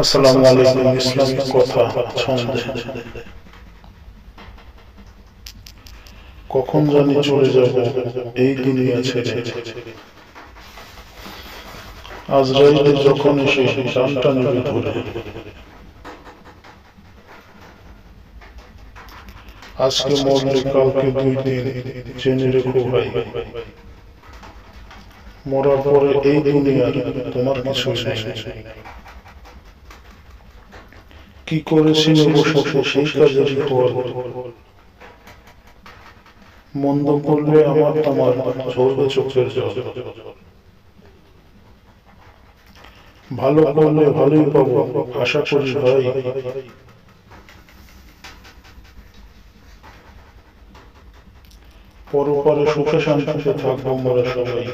আসসালামু আলাইকুম ইসলামিক কথা ছন্দে। কখন জানি চলে যাব এই দুনিয়া ছেড়ে। আজরাইল যখন এসে ডানটা নেবে ধরে। আজকে মরলে কালকে দুই দিন জেনে রেখো ভাই। মরার পরে এই দুনিয়ার তোমার কিছু নেই। কি করেছিলে বসে সেই কাজেরই ফল? মন্দ করলে আমার তোমার ঝরবে চোখের জল। ভালো করলে ভালোই পাবো আশা করি ভাই। পরপারে সুখে শান্তিতে থাকব মোরা সবাই।